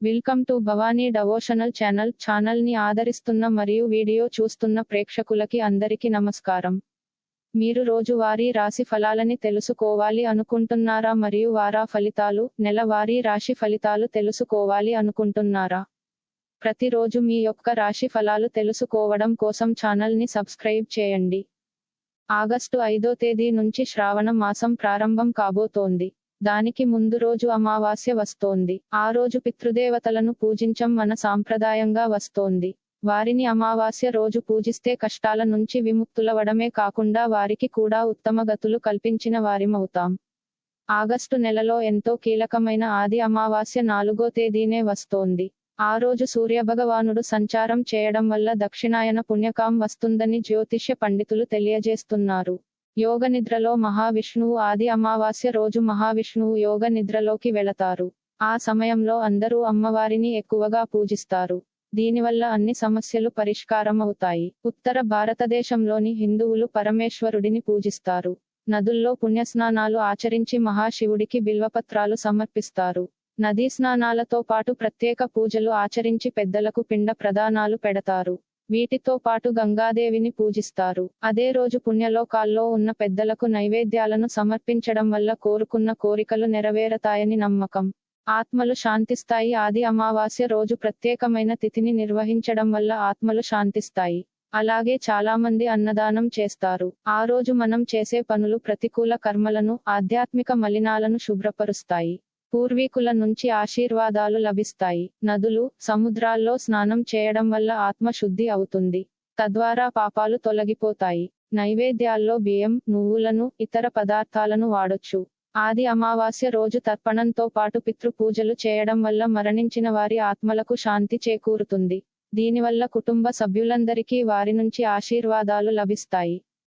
Welcome to Bhavani devotional channel ఛానల్ని ఆదరిస్తున్న మరియు వీడియో చూస్తున్న ప్రేక్షకులకి అందరికీ నమస్కారం. మీరు రోజువారీ రాశి ఫలాలని తెలుసుకోవాలి అనుకుంటున్నారా మరియు వారా ఫలితాలు నెలవారీ రాశి ఫలితాలు తెలుసుకోవాలి అనుకుంటున్నారా? ప్రతిరోజు మీ యొక్క రాశి ఫలాలు తెలుసుకోవడం కోసం ఛానల్ని సబ్స్క్రైబ్ చేయండి. ఆగస్టు ఐదో తేదీ నుంచి శ్రావణ మాసం ప్రారంభం కాబోతోంది. దానికి ముందు రోజు అమావాస్య వస్తోంది. ఆ రోజు పితృదేవతలను పూజించం మన సాంప్రదాయంగా వస్తోంది. వారిని అమావాస్య రోజు పూజిస్తే కష్టాల నుంచి విముక్తులవడమే కాకుండా వారికి కూడా ఉత్తమ గతులు కల్పించిన వారిమవుతాం. ఆగస్టు నెలలో ఎంతో కీలకమైన ఆది అమావాస్య నాలుగో తేదీనే వస్తోంది. ఆ రోజు సూర్యభగవానుడు సంచారం చేయడం వల్ల దక్షిణాయన పుణ్యకాం వస్తుందని జ్యోతిష్య పండితులు తెలియజేస్తున్నారు. యోగ నిద్రలో మహావిష్ణువు ఆది అమావాస్య రోజు మహావిష్ణువు యోగ నిద్రలోకి వెళతారు. ఆ సమయంలో అందరూ అమ్మవారిని ఎక్కువగా పూజిస్తారు. దీనివల్ల అన్ని సమస్యలు పరిష్కారం అవుతాయి ఉత్తర భారతదేశంలోని హిందువులు పరమేశ్వరుడిని పూజిస్తారు. నదుల్లో పుణ్యస్నానాలు ఆచరించి మహాశివుడికి బిల్వపత్రాలు సమర్పిస్తారు. నదీ స్నానాలతో పాటు ప్రత్యేక పూజలు ఆచరించి పెద్దలకు పిండ ప్రదానాలు పెడతారు. వీటితో పాటు గంగాదేవిని పూజిస్తారు. అదే రోజు పుణ్యలోకాల్లో ఉన్న పెద్దలకు నైవేద్యాలను సమర్పించడం వల్ల కోరుకున్న కోరికలు నెరవేరతాయని నమ్మకం. ఆత్మలు శాంతిస్తాయి. ఆది అమావాస్య రోజు ప్రత్యేకమైన తిథిని నిర్వహించడం వల్ల ఆత్మలు శాంతిస్తాయి. అలాగే చాలా మంది అన్నదానం చేస్తారు. ఆ రోజు మనం చేసే పనులు ప్రతికూల కర్మలను ఆధ్యాత్మిక మలినాలను శుభ్రపరుస్తాయి. పూర్వీకుల నుంచి ఆశీర్వాదాలు లభిస్తాయి. నదులు సముద్రాల్లో స్నానం చేయడం వల్ల ఆత్మ శుద్ధి అవుతుంది. తద్వారా పాపాలు తొలగిపోతాయి. నైవేద్యాల్లో బియ్యం నువ్వులను ఇతర పదార్థాలను వాడొచ్చు. ఆది అమావాస్య రోజు తర్పణంతో పాటు పితృపూజలు చేయడం వల్ల మరణించిన వారి ఆత్మలకు శాంతి చేకూరుతుంది. దీనివల్ల కుటుంబ సభ్యులందరికీ వారి నుంచి ఆశీర్వాదాలు లభిస్తాయి.